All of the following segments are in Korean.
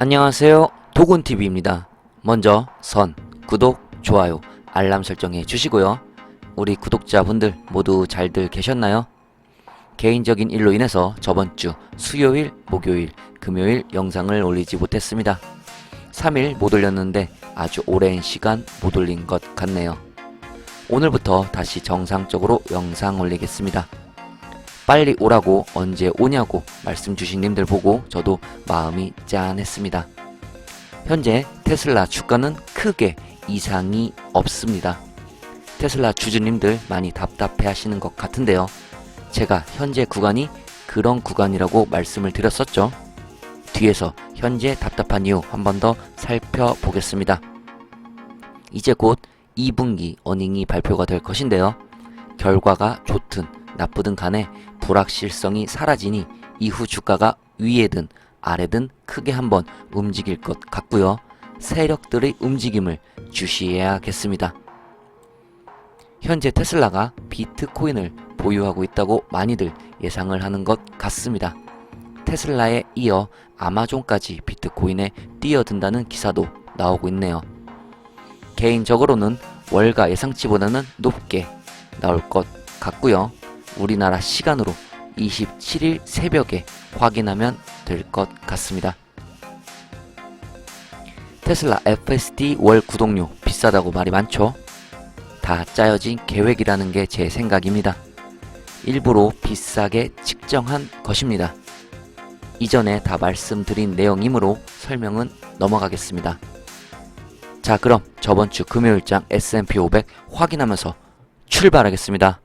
안녕하세요. 도군TV입니다. 먼저 선, 구독, 좋아요, 알람 설정해 주시고요. 우리 구독자분들 모두 잘들 계셨나요? 개인적인 일로 인해서 저번 주 수요일, 목요일, 금요일 영상을 올리지 못했습니다. 3일 못 올렸는데 아주 오랜 시간 못 올린 것 같네요. 오늘부터 다시 정상적으로 영상 올리겠습니다. 빨리 오라고 언제 오냐고 말씀 주신 님들 보고 저도 마음이 짠했습니다. 현재 테슬라 주가는 크게 이상이 없습니다. 테슬라 주주님들 많이 답답해 하시는 것 같은데요. 제가 현재 구간이 그런 구간이라고 말씀을 드렸었죠. 뒤에서 현재 답답한 이유 한 번 더 살펴보겠습니다. 이제 곧 2분기 어닝이 발표가 될 것인데요. 결과가 좋든 나쁘든 간에 불확실성이 사라지니 이후 주가가 위에든 아래든 크게 한번 움직일 것 같고요. 세력들의 움직임을 주시해야겠습니다. 현재 테슬라가 비트코인을 보유하고 있다고 많이들 예상을 하는 것 같습니다. 테슬라에 이어 아마존까지 비트코인에 뛰어든다는 기사도 나오고 있네요. 개인적으로는 월가 예상치보다는 높게 나올 것 같고요. 우리나라 시간으로 27일 새벽에 확인하면 될 것 같습니다. 테슬라 FSD 월 구독료 비싸다고 말이 많죠? 다 짜여진 계획이라는 게 제 생각입니다. 일부러 비싸게 측정한 것입니다. 이전에 다 말씀드린 내용이므로 설명은 넘어가겠습니다. 자, 그럼 저번 주 금요일장 S&P 500 확인하면서 출발하겠습니다.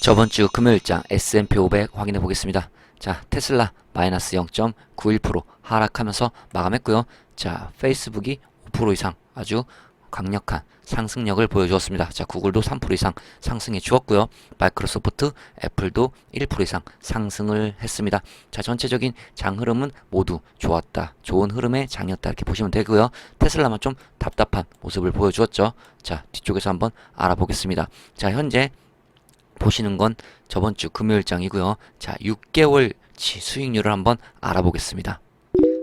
저번 주 금요일장 S&P 500 확인해 보겠습니다. 자, 테슬라 마이너스 0.91% 하락하면서 마감했고요. 자, 페이스북이 5% 이상 아주 강력한 상승력을 보여주었습니다. 자, 구글도 3% 이상 상승해 주었고요. 마이크로소프트, 애플도 1% 이상 상승을 했습니다. 자, 전체적인 장 흐름은 모두 좋았다. 좋은 흐름의 장이었다. 이렇게 보시면 되고요. 테슬라만 좀 답답한 모습을 보여주었죠. 자, 뒤쪽에서 한번 알아보겠습니다. 자, 현재 보시는 건 저번 주 금요일장이고요. 자, 6개월치 수익률을 한번 알아보겠습니다.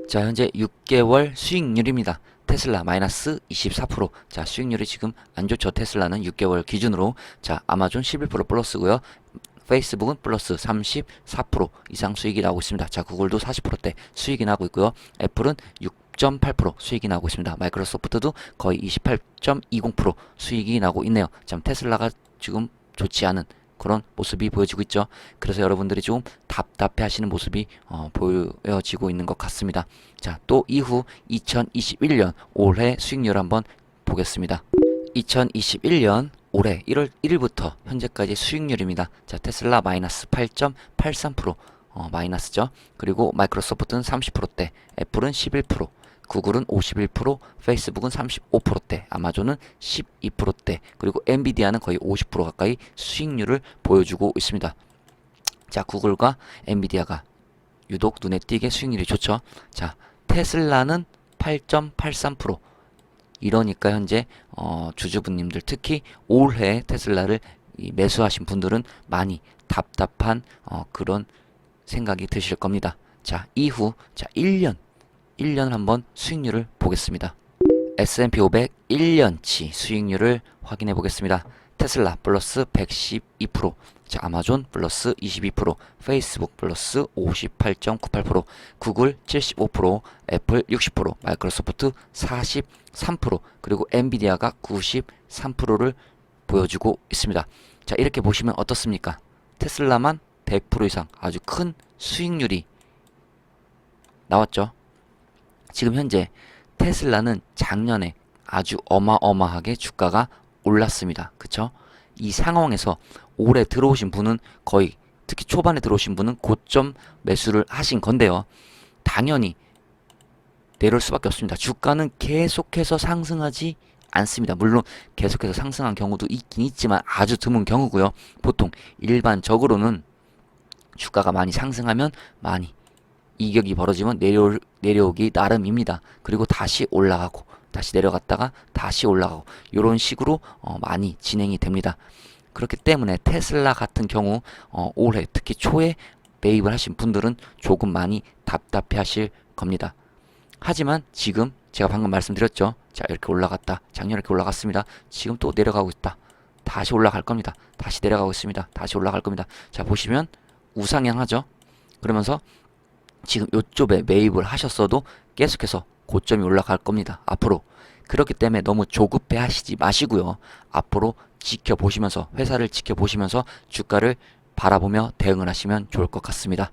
자, 현재 6개월 수익률입니다. 테슬라 마이너스 24%. 자, 수익률이 지금 안 좋죠. 테슬라는 6개월 기준으로. 자, 아마존 11% 플러스고요. 페이스북은 플러스 34% 이상 수익이 나오고 있습니다. 자, 구글도 40%대 수익이 나고 있고요. 애플은 6.8% 수익이 나고 있습니다. 마이크로소프트도 거의 28.20% 수익이 나고 있네요. 참 테슬라가 지금 좋지 않은 그런 모습이 보여지고 있죠. 그래서 여러분들이 좀 답답해 하시는 모습이 어, 보여지고 있는 것 같습니다. 자, 또 이후 2021년 올해 수익률 한번 보겠습니다. 2021년 올해 1월 1일부터 현재까지 수익률입니다. 자, 테슬라 마이너스 8.83% 어, 마이너스죠. 그리고 마이크로소프트는 30%대, 애플은 11%, 구글은 51%, 페이스북은 35%대, 아마존은 12%대, 그리고 엔비디아는 거의 50% 가까이 수익률을 보여주고 있습니다. 자, 구글과 엔비디아가 유독 눈에 띄게 수익률이 좋죠. 자, 테슬라는 8.83%. 이러니까 현재 어, 주주분님들 특히 올해 테슬라를 이 매수하신 분들은 많이 답답한 어, 그런 생각이 드실 겁니다. 자, 이후 자 1년 1년 한번 수익률을 보겠습니다. S&P 500 1년치 수익률을 확인해 보겠습니다. 테슬라 플러스 112%, 자, 아마존 플러스 22%, 페이스북 플러스 58.98%, 구글 75%, 애플 60%, 마이크로소프트 43%, 그리고 엔비디아가 93%를 보여주고 있습니다. 자, 이렇게 보시면 어떻습니까? 테슬라만 100% 이상 아주 큰 수익률이 나왔죠. 지금 현재 테슬라는 작년에 아주 어마어마하게 주가가 올랐습니다. 그쵸? 이 상황에서 올해 들어오신 분은 거의 특히 초반에 들어오신 분은 고점 매수를 하신 건데요. 당연히 내려올 수밖에 없습니다. 주가는 계속해서 상승하지 않습니다. 물론 계속해서 상승한 경우도 있긴 있지만 아주 드문 경우고요. 보통 일반적으로는 주가가 많이 상승하면 많이 이격이 벌어지면 내려 내려오기 나름입니다. 그리고 다시 올라가고 다시 내려갔다가 다시 올라가고 이런 식으로 어, 많이 진행이 됩니다. 그렇기 때문에 테슬라 같은 경우 어, 올해 특히 초에 매입을 하신 분들은 조금 많이 답답해 하실 겁니다. 하지만 지금 제가 방금 말씀드렸죠. 자, 이렇게 올라갔다. 작년에 이렇게 올라갔습니다. 지금 또 내려가고 있다. 다시 올라갈 겁니다. 다시 내려가고 있습니다. 다시 올라갈 겁니다. 자, 보시면 우상향하죠. 그러면서 지금 요쪽에 매입을 하셨어도 계속해서 고점이 올라갈 겁니다. 앞으로. 그렇기 때문에 너무 조급해 하시지 마시고요. 앞으로 지켜보시면서 회사를 지켜보시면서 주가를 바라보며 대응을 하시면 좋을 것 같습니다.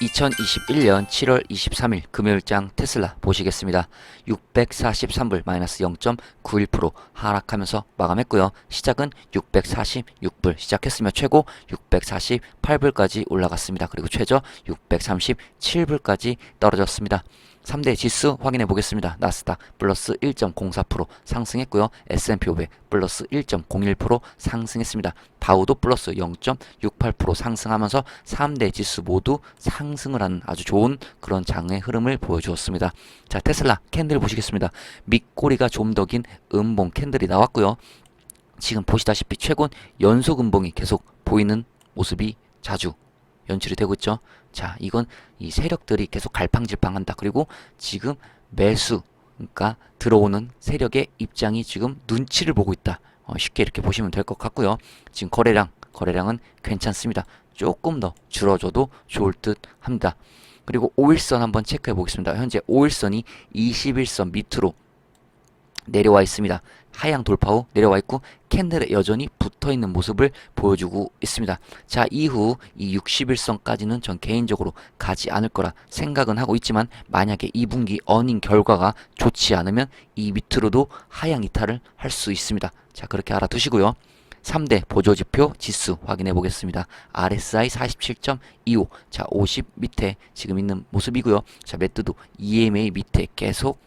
2021년 7월 23일 금요일장 테슬라 보시겠습니다. 643불 마이너스 0.91% 하락하면서 마감했고요. 시작은 646불 시작했으며 최고 648불까지 올라갔습니다. 그리고 최저 637불까지 떨어졌습니다. 3대 지수 확인해 보겠습니다. 나스닥 플러스 1.04% 상승했고요. S&P 500 플러스 1.01% 상승했습니다. 다우도 플러스 0.68% 상승하면서 3대 지수 모두 상승을 하는 아주 좋은 그런 장의 흐름을 보여주었습니다. 자, 테슬라 캔들 보시겠습니다. 밑꼬리가 좀 더 긴 음봉 캔들이 나왔고요. 지금 보시다시피 최근 연속 음봉이 계속 보이는 모습이 자주 연출이 되고 있죠. 자, 이건 이 세력들이 계속 갈팡질팡한다. 그리고 지금 매수, 그러니까 들어오는 세력의 입장이 지금 눈치를 보고 있다. 어, 쉽게 이렇게 보시면 될 것 같고요. 지금 거래량, 거래량은 괜찮습니다. 조금 더 줄어줘도 좋을 듯 합니다. 그리고 5일선 한번 체크해 보겠습니다. 현재 5일선이 21선 밑으로 내려와 있습니다. 하향 돌파 후 내려와 있고 캔들에 여전히 붙어 있는 모습을 보여주고 있습니다. 자, 이후 이 61선까지는 전 개인적으로 가지 않을 거라 생각은 하고 있지만 만약에 2분기 어닝 결과가 좋지 않으면 이 밑으로도 하향 이탈을 할 수 있습니다. 자, 그렇게 알아두시고요. 3대 보조지표 지수 확인해 보겠습니다. RSI 47.25. 자, 50 밑에 지금 있는 모습이고요. 자, 매트도 EMA 밑에 계속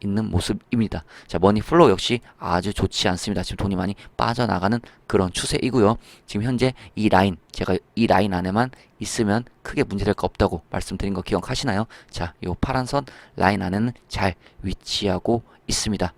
있는 모습입니다. 자, 머니 플로우 역시 아주 좋지 않습니다. 지금 돈이 많이 빠져나가는 그런 추세이고요. 지금 현재 이 라인, 제가 이 라인 안에만 있으면 크게 문제될 거 없다고 말씀드린 거 기억하시나요? 자, 요 파란 선 라인 안에는 잘 위치하고 있습니다.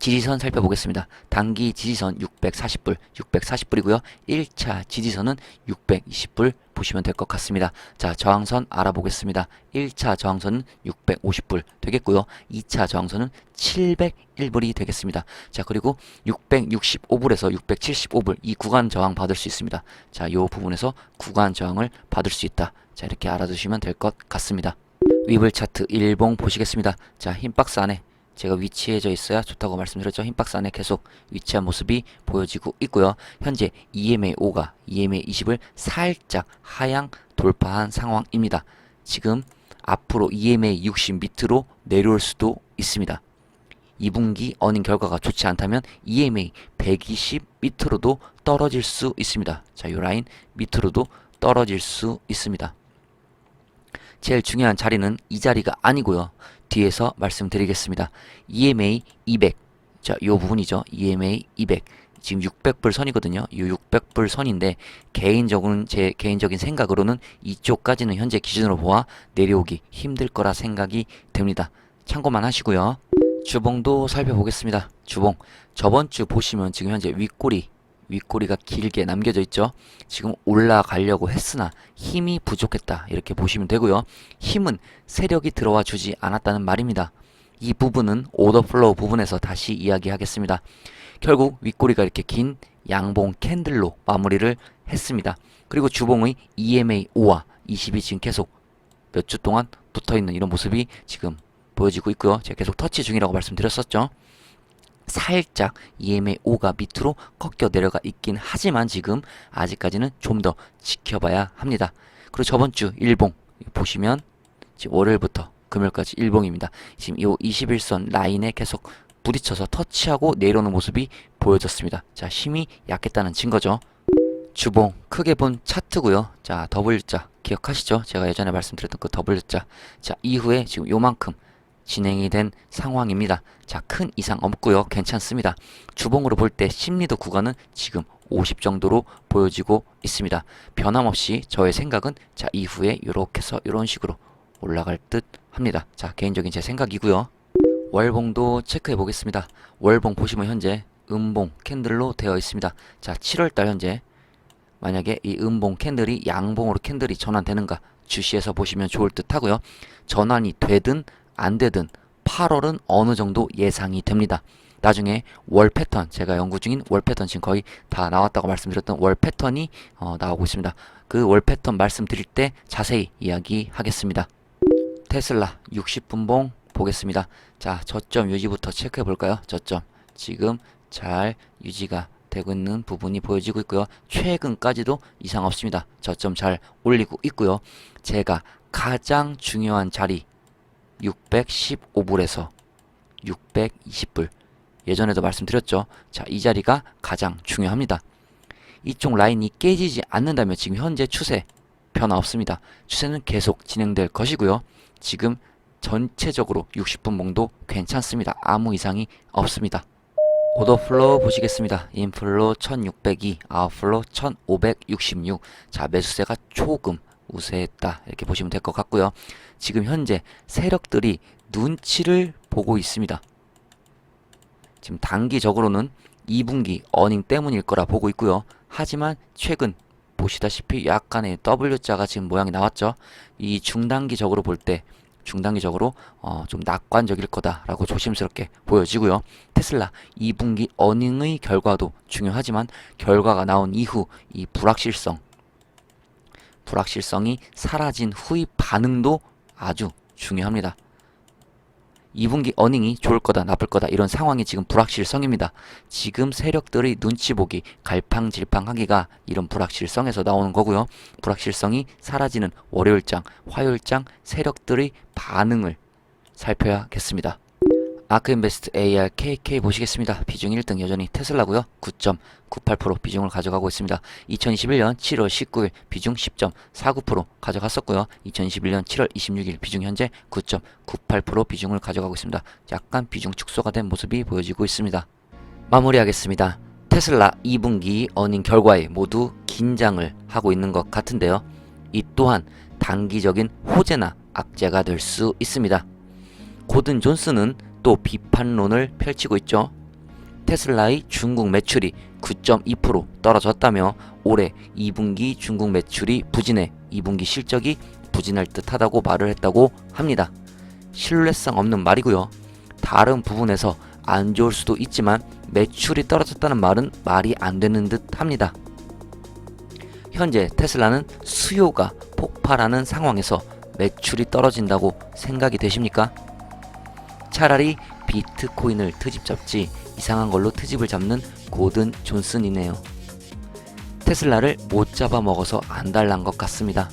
지지선 살펴보겠습니다. 단기 지지선 640불, 640불이고요. 1차 지지선은 620불 보시면 될 것 같습니다. 자, 저항선 알아보겠습니다. 1차 저항선은 650불 되겠고요. 2차 저항선은 701불이 되겠습니다. 자, 그리고 665불에서 675불 이 구간 저항 받을 수 있습니다. 자, 요 부분에서 구간 저항을 받을 수 있다. 자, 이렇게 알아두시면 될 것 같습니다. 위블 차트 일봉 보시겠습니다. 자, 흰 박스 안에 제가 위치해져 있어야 좋다고 말씀드렸죠. 흰 박스 안에 계속 위치한 모습이 보여지고 있고요. 현재 EMA 5가 EMA 20을 살짝 하향 돌파한 상황입니다. 지금 앞으로 EMA 60 밑으로 내려올 수도 있습니다. 2분기 어닝 결과가 좋지 않다면 EMA 120 밑으로도 떨어질 수 있습니다. 자, 이 라인 밑으로도 떨어질 수 있습니다. 제일 중요한 자리는 이 자리가 아니고요. 뒤에서 말씀드리겠습니다. EMA 200. 자, 요 부분이죠. EMA 200. 지금 600불 선이거든요. 이 600불 선인데 개인적으로는 제 개인적인 생각으로는 이쪽까지는 현재 기준으로 보아 내려오기 힘들 거라 생각이 됩니다. 참고만 하시고요. 주봉도 살펴보겠습니다. 주봉. 저번 주 보시면 지금 현재 윗꼬리 윗꼬리가 길게 남겨져 있죠. 지금 올라가려고 했으나 힘이 부족했다. 이렇게 보시면 되고요. 힘은 세력이 들어와 주지 않았다는 말입니다. 이 부분은 오더 플로우 부분에서 다시 이야기하겠습니다. 결국 윗꼬리가 이렇게 긴 양봉 캔들로 마무리를 했습니다. 그리고 주봉의 EMA 5와 20이 지금 계속 몇 주 동안 붙어 있는 이런 모습이 지금 보여지고 있고요. 제가 계속 터치 중이라고 말씀드렸었죠. 살짝 EMA 5가 밑으로 꺾여 내려가 있긴 하지만 지금 아직까지는 좀 더 지켜봐야 합니다. 그리고 저번 주 일봉 보시면 월요일부터 금요일까지 일봉입니다. 지금 이 21선 라인에 계속 부딪혀서 터치하고 내려오는 모습이 보여졌습니다. 자, 힘이 약했다는 증거죠. 주봉 크게 본 차트고요. 자, 더블자 기억하시죠? 제가 예전에 말씀드렸던 그 더블자. 자, 이후에 지금 요만큼 진행이 된 상황입니다. 자, 큰 이상 없고요. 괜찮습니다. 주봉으로 볼 때 심리도 구간은 지금 50 정도로 보여지고 있습니다. 변함없이 저의 생각은 자, 이후에 요렇게 해서 요런 식으로 올라갈 듯 합니다. 자, 개인적인 제 생각이고요. 월봉도 체크해 보겠습니다. 월봉 보시면 현재 음봉 캔들로 되어 있습니다. 자, 7월달 현재 만약에 이 음봉 캔들이 양봉으로 캔들이 전환되는가 주시해서 보시면 좋을 듯 하고요. 전환이 되든 안 되든 8월은 어느 정도 예상이 됩니다. 나중에 월 패턴 제가 연구 중인 월 패턴 지금 거의 다 나왔다고 말씀드렸던 월 패턴이 어, 나오고 있습니다. 그 월 패턴 말씀드릴 때 자세히 이야기하겠습니다. 테슬라 60분봉 보겠습니다. 자, 저점 유지부터 체크해 볼까요? 저점 지금 잘 유지가 되고 있는 부분이 보여지고 있고요. 최근까지도 이상 없습니다. 저점 잘 올리고 있고요. 제가 가장 중요한 자리 615불에서 620불 예전에도 말씀드렸죠. 자, 이 자리가 가장 중요합니다. 이쪽 라인이 깨지지 않는다면 지금 현재 추세 변화 없습니다. 추세는 계속 진행될 것이고요. 지금 전체적으로 60분 몽도 괜찮습니다. 아무 이상이 없습니다. 오더 플로우 보시겠습니다. 인플로 1602, 아웃플로 1566. 자, 매수세가 조금 우세했다. 이렇게 보시면 될 것 같고요. 지금 현재 세력들이 눈치를 보고 있습니다. 지금 단기적으로는 2분기 어닝 때문일 거라 보고 있고요. 하지만 최근 보시다시피 약간의 W자가 지금 모양이 나왔죠. 이 중단기적으로 볼 때 중단기적으로 어, 좀 낙관적일 거다라고 조심스럽게 보여지고요. 테슬라 2분기 어닝의 결과도 중요하지만 결과가 나온 이후 이 불확실성 불확실성이 사라진 후의 반응도 아주 중요합니다. 2분기 어닝이 좋을 거다 나쁠 거다 이런 상황이 지금 불확실성입니다. 지금 세력들의 눈치 보기 갈팡질팡하기가 이런 불확실성에서 나오는 거고요. 불확실성이 사라지는 월요일장, 화요일장 세력들의 반응을 살펴야겠습니다. 아크인베스트 AR KK 보시겠습니다. 비중 1등 여전히 테슬라고요. 9.98% 비중을 가져가고 있습니다. 2021년 7월 19일 비중 10.49% 가져갔었고요. 2021년 7월 26일 비중 현재 9.98% 비중을 가져가고 있습니다. 약간 비중 축소가 된 모습이 보여지고 있습니다. 마무리하겠습니다. 테슬라 2분기 어닝 결과에 모두 긴장을 하고 있는 것 같은데요. 이 또한 단기적인 호재나 악재가 될 수 있습니다. 고든 존스는 또 비판론을 펼치고 있죠. 테슬라의 중국 매출이 9.2% 떨어졌다며 올해 2분기 중국 매출이 부진해 2분기 실적이 부진할 듯하다고 말을 했다고 합니다. 신뢰성 없는 말이고요. 다른 부분에서 안 좋을 수도 있지만 매출이 떨어졌다는 말은 말이 안 되는 듯 합니다. 현재 테슬라는 수요가 폭발하는 상황에서 매출이 떨어진다고 생각이 되십니까? 차라리 비트코인을 트집 잡지 이상한 걸로 트집을 잡는 고든 존슨이네요. 테슬라를 못 잡아 먹어서 안달난 것 같습니다.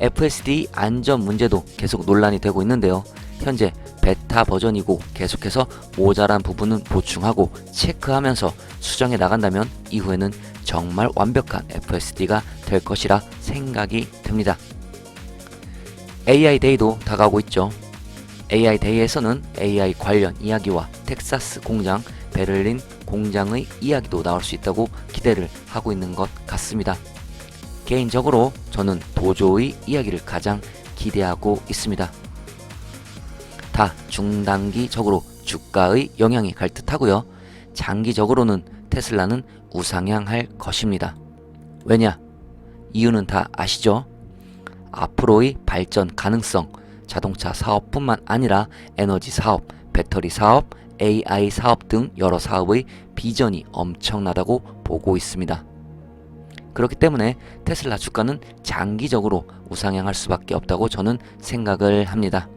FSD 안전 문제도 계속 논란이 되고 있는데요. 현재 베타 버전이고 계속해서 모자란 부분은 보충하고 체크하면서 수정해 나간다면 이후에는 정말 완벽한 FSD가 될 것이라 생각이 듭니다. AI 데이도 다가오고 있죠. AI 데이에서는 AI 관련 이야기와 텍사스 공장, 베를린 공장의 이야기도 나올 수 있다고 기대를 하고 있는 것 같습니다. 개인적으로 저는 도조의 이야기를 가장 기대하고 있습니다. 다 중단기적으로 주가의 영향이 갈 듯하고요. 장기적으로는 테슬라는 우상향할 것입니다. 왜냐? 이유는 다 아시죠? 앞으로의 발전 가능성, 자동차 사업뿐만 아니라 에너지 사업, 배터리 사업, AI 사업 등 여러 사업의 비전이 엄청나다고 보고 있습니다. 그렇기 때문에 테슬라 주가는 장기적으로 우상향할 수밖에 없다고 저는 생각을 합니다.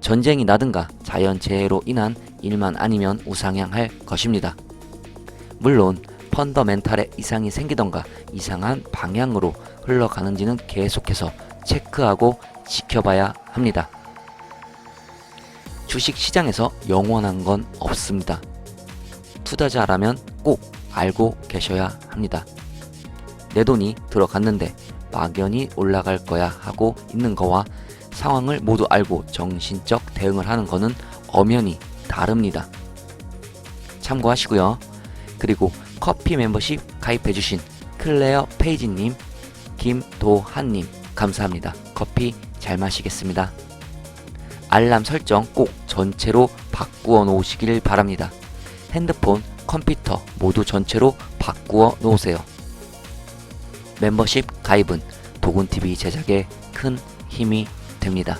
전쟁이 나든가 자연재해로 인한 일만 아니면 우상향할 것입니다. 물론 펀더멘탈에 이상이 생기던가 이상한 방향으로 흘러가는지는 계속해서 체크하고 지켜봐야 합니다. 주식 시장에서 영원한 건 없습니다. 투자자라면 꼭 알고 계셔야 합니다. 내 돈이 들어갔는데 막연히 올라갈 거야 하고 있는 거와 상황을 모두 알고 정신적 대응을 하는 거는 엄연히 다릅니다. 참고하시고요. 그리고 커피 멤버십 가입해주신 클레어 페이지님, 김도한님 감사합니다. 커피 잘 마시겠습니다. 알람 설정 꼭 전체로 바꾸어 놓으시길 바랍니다. 핸드폰, 컴퓨터 모두 전체로 바꾸어 놓으세요. 멤버십 가입은 도군TV 제작에 큰 힘이 됩니다.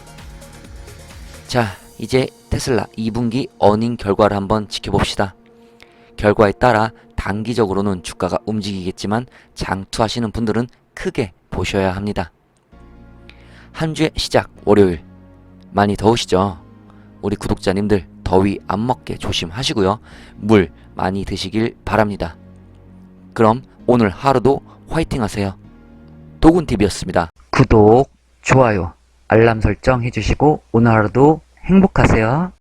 자, 이제 테슬라 2분기 어닝 결과를 한번 지켜봅시다. 결과에 따라 단기적으로는 주가가 움직이겠지만 장투하시는 분들은 크게 보셔야 합니다. 한 주의 시작 월요일 많이 더우시죠? 우리 구독자님들 더위 안 먹게 조심하시고요. 물 많이 드시길 바랍니다. 그럼 오늘 하루도 화이팅 하세요. 도군TV였습니다. 구독, 좋아요, 알람 설정 해주시고 오늘 하루도 행복하세요.